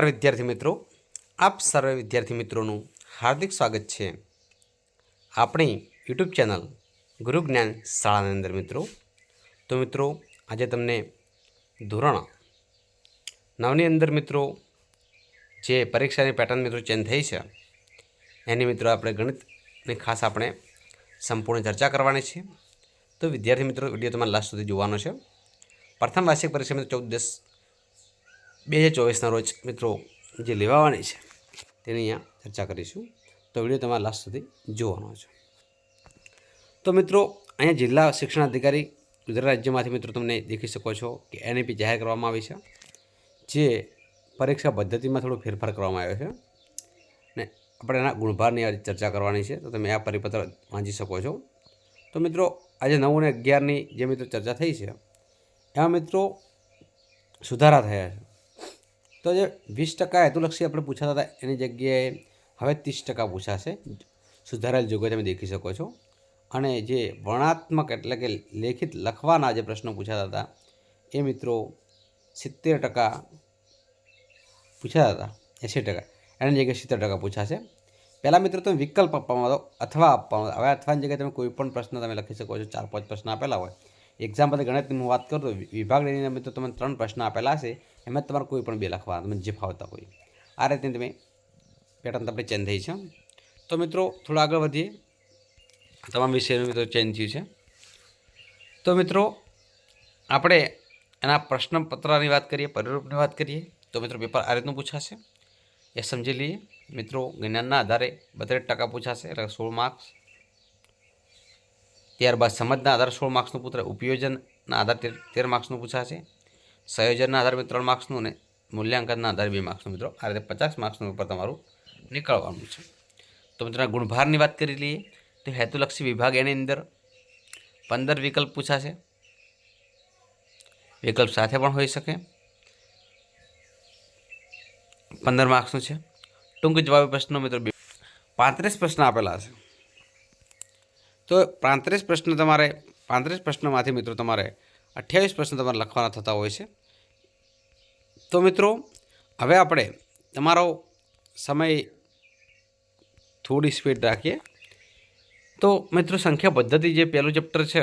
નમસ્કાર વિદ્યાર્થી મિત્રો. આપ સર્વે વિદ્યાર્થી મિત્રોનું હાર્દિક સ્વાગત છે. આપણી યુટ્યુબ ચેનલ ગુરુ જ્ઞાન શાળાની અંદર મિત્રો. તો મિત્રો, આજે તમને ધોરણ નવની અંદર મિત્રો જે પરીક્ષાની પેટર્ન મિત્રો ચેન્જ થઈ છે, એની મિત્રો આપણે ગણિતની ખાસ આપણે સંપૂર્ણ ચર્ચા કરવાની છે. તો વિદ્યાર્થી મિત્રો, વીડિયો તમારે લાસ્ટ સુધી જોવાનો છે. પ્રથમ વાર્ષિક પરીક્ષા મિત્રો ચૌદ દસ બે હજાર ચોવીસના રોજ મિત્રો જે લેવાવાની છે તેની અહીંયા ચર્ચા કરીશું. તો વીડિયો તમારે લાસ્ટ સુધી જોવાનો છે. તો મિત્રો, અહીંયા જિલ્લા શિક્ષણ અધિકારી ગુજરાત રાજ્યમાંથી મિત્રો તમને દેખી શકો છો કે એનઈપી જાહેર કરવામાં આવી છે, જે પરીક્ષા પદ્ધતિમાં થોડો ફેરફાર કરવામાં આવ્યો છે ને આપણે એના ગુણભારની આજે ચર્ચા કરવાની છે. તો તમે આ પરિપત્ર વાંચી શકો છો. તો મિત્રો, આજે નવ અને અગિયારની જે મિત્રો ચર્ચા થઈ છે, એમાં મિત્રો સુધારા થયા છે. તો જે વીસ ટકા હેતુલક્ષી આપણે પૂછાતા હતા, એની જગ્યાએ હવે ત્રીસ ટકા પૂછાશે. સુધારેલ જોગવાઈ તમે દેખી શકો છો. અને જે વર્ણાત્મક એટલે કે લેખિત લખવાના જે પ્રશ્નો પૂછાતા હતા, એ મિત્રો સિત્તેર ટકા પૂછાતા હતા એંસી ટકા. એની જગ્યાએ સિત્તેર ટકા પૂછાશે. પહેલાં મિત્રો તમે વિકલ્પ આપવામાં હતો અથવા આપવામાં હવે અથવાની જગ્યાએ તમે કોઈ પણ પ્રશ્ન તમે લખી શકો છો, ચાર પાંચ પ્રશ્ન આપેલા હોય. એક્ઝામ્પલ ગણિતની હું વાત કરું તો વિભાગ લઈને મિત્રો તમને ત્રણ પ્રશ્ન આપેલા હશે. એમાં તમારે કોઈ પણ બે લખવા તમને જે ફાવતા હોય. આ રીતે તમે પેટર્ન તમને ચેન્જ થઈ છે. તો મિત્રો, થોડા આગળ વધીએ. તમામ વિષયનું મિત્રો ચેન્જ થયું છે. તો મિત્રો, આપણે એના પ્રશ્નપત્રની વાત કરીએ, પરિરૂપની વાત કરીએ. તો મિત્રો, પેપર આ રીતનું પૂછાશે. એ સમજી લઈએ. મિત્રો, જ્ઞાનના આધારે બત્રીસ ટકા પૂછાશે, એટલે સોળ માર્ક્સ ત્યારબાદ સમજના આધારે સોળ માર્ક્સનું પુત્ર ઉપયોજનના આધારે તેર માર્ક્સનું પૂછાશે. સંયોજનના આધારે ત્રણ માર્ક્સનું અને મૂલ્યાંકનના આધારે બે માર્ક્સનું મિત્રો. આ રીતે પચાસ માર્ક્સનું પેપર તમારું નીકળવાનું છે. તો મિત્રો ગુણભારની વાત કરી લઈએ તો હેતુલક્ષી વિભાગ એની અંદર પંદર વિકલ્પ પૂછાશે. વિકલ્પ સાથે પણ હોઈ શકે. પંદર માર્ક્સનું છે. ટૂંક જવાબી પ્રશ્નો મિત્રો પાંત્રીસ પ્રશ્ન આપેલા હશે તો પાંત્રીસ પ્રશ્ન તમારે પાંત્રીસ પ્રશ્નમાંથી મિત્રો તમારે અઠ્યાવીસ પ્રશ્ન તમારે લખવાના થતા હોય છે. તો મિત્રો, હવે આપણે તમારો સમય થોડી સ્પીડ રાખીએ. તો મિત્રો, સંખ્યા પદ્ધતિ જે પહેલું ચેપ્ટર છે,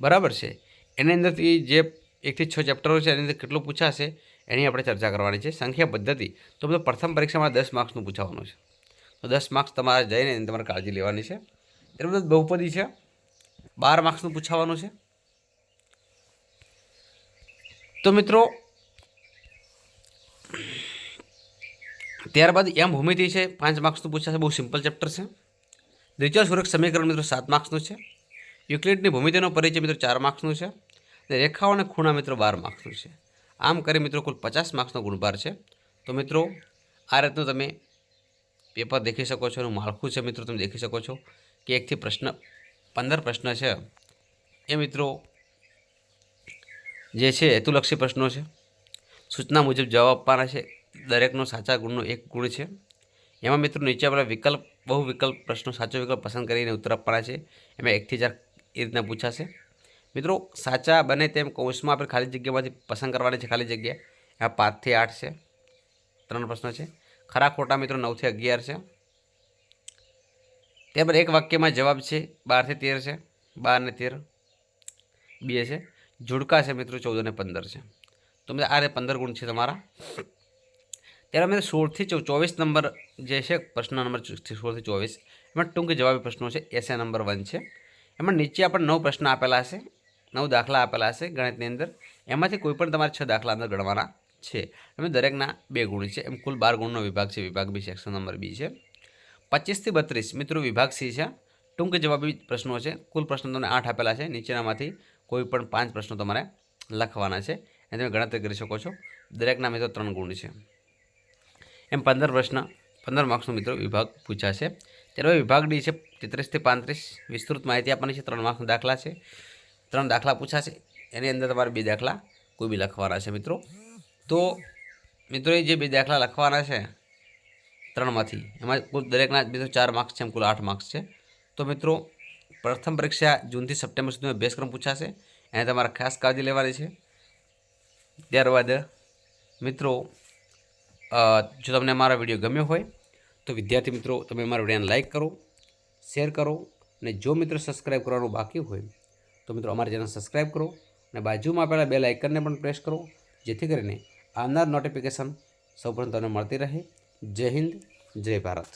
બરાબર છે? એની અંદરથી જે એકથી છ ચેપ્ટરો છે, એની અંદર કેટલું પૂછાશે, એની આપણે ચર્ચા કરવાની છે. સંખ્યા પદ્ધતિ. તો બધું પ્રથમ પરીક્ષામાં દસ માર્ક્સનું પૂછાવાનું છે. તો દસ માર્ક્સ તમારે જઈને એની તમારે કાળજી લેવાની છે. ત્યારબાદ બહુપદી છે. બાર માર્ક્સનું પૂછાવાનું છે. તો મિત્રો ત્યારબાદ એમ ભૂમિતિ છે, પાંચ માર્ક્સનું પૂછાશે બહુ સિમ્પલ ચેપ્ટર છે. દ્વિચલ સુરક્ષ સમીકરણ મિત્રો સાત માર્ક્સનું છે. યુક્લિડની ભૂમિતિનો પરિચય મિત્રો ચાર માર્ક્સનું છે. અને રેખાઓ અને ખૂણા મિત્રો બાર માર્ક્સનું છે. આમ કરી મિત્રો કુલ પચાસ માર્ક્સનો ગુણભાર છે. તો મિત્રો, આ રીતનું તમે પેપર દેખી શકો છો એનું માળખું છે મિત્રો, તમે દેખી શકો છો કે એકથી પ્રશ્ન, પંદર પ્રશ્ન છે. એ મિત્રો જે છે, હેતુલક્ષી પ્રશ્નો છે. સૂચના મુજબ જવાબ આપવાના છે. દરેકનો સાચા ગુણનો એક ગુણ છે. એમાં મિત્રો નીચે આપણા વિકલ્પ બહુ વિકલ્પ પ્રશ્નો, સાચો વિકલ્પ પસંદ કરીને ઉત્તર આપવાના છે. એમાં એકથી ચાર એ રીતના પૂછાશે. મિત્રો, સાચા બને તેમ કૌશમાં આપણે ખાલી જગ્યામાંથી પસંદ કરવાની છે, ખાલી જગ્યા. એમાં પાંચથી આઠ છે. ત્રણ પ્રશ્નો છે. ખરા ખોટા મિત્રો નવથી અગિયાર છે. ત્યારબાદ એક વાક્યમાં જવાબ છે બારથી તેર છે. બાર ને તેર, બે છે. જોડકા છે મિત્રો, ચૌદ અને પંદર છે. તો આ રીતે પંદર ગુણ છે તમારા. ત્યારે અમે સોળથી ચોવીસ નંબર જે છે, પ્રશ્ન નંબર સોળથી ચોવીસ, એમાં ટૂંક જવાબી પ્રશ્નો છે. એસે નંબર વન છે. એમાં નીચે આપણને નવ પ્રશ્ન આપેલા હશે નવ દાખલા આપેલા હશે ગણિતની અંદર. એમાંથી કોઈ પણ તમારે છ દાખલા અંદર ગણવાના છે. એમ દરેકના બે ગુણ છે. એમ કુલ બાર ગુણનો વિભાગ છે. વિભાગ બી સેક્શન નંબર બી છે. પચીસથી બત્રીસ, મિત્રો વિભાગ સી છે. ટૂંક જવાબી પ્રશ્નો છે. કુલ પ્રશ્નો તમને આઠ આપેલા છે. નીચેનામાંથી કોઈ પણ પાંચ પ્રશ્નો તમારે લખવાના છે. એ તમે ગણતરી કરી શકો છો. દરેકના મિત્રો ત્રણ ગુણ છે. એમ પંદર વર્ષના પંદર માર્ક્સનો મિત્રો વિભાગ પૂછાશે. ત્યારે વિભાગ ડી છે તેત્રીસથી પાંત્રીસ. વિસ્તૃત માહિતી આપવાની છે, ત્રણ માર્ક્સના દાખલા છે. ત્રણ દાખલા પૂછાશે, એની અંદર તમારે બે દાખલા કોઈ બી લખવાના છે મિત્રો. તો મિત્રો જે બે દાખલા લખવાના છે, ત્રણમાંથી, એમાં કુલ દરેકના મિત્રો ચાર માર્ક્સ છે, એમ કુલ આઠ માર્ક્સ છે. તો મિત્રો, પ્રથમ પરીક્ષા જૂનથી સપ્ટેમ્બર સુધીનો અભ્યાસક્રમ પૂછાશે. એને તમારે ખાસ કાળજી લેવાની છે. ત્યારબાદ મિત્રો જો તમને મારા વીડિયો ગમ્યો હોય, તો વિદ્યાર્થી મિત્રો, તમે મારા વિડીયોને લાઇક કરો, શેર કરો, અને જો મિત્રો સબસ્ક્રાઈબ કરવાનું બાકી હોય, તો મિત્રો અમારી ચેનલ સબસ્ક્રાઈબ કરો, અને બાજુમાં આપેલા બે લાઇકનને પણ પ્રેસ કરો, જેથી કરીને આવનાર નોટિફિકેશન સૌપ્રથમ તમને મળતી રહે. જય હિન્દ, જય ભારત.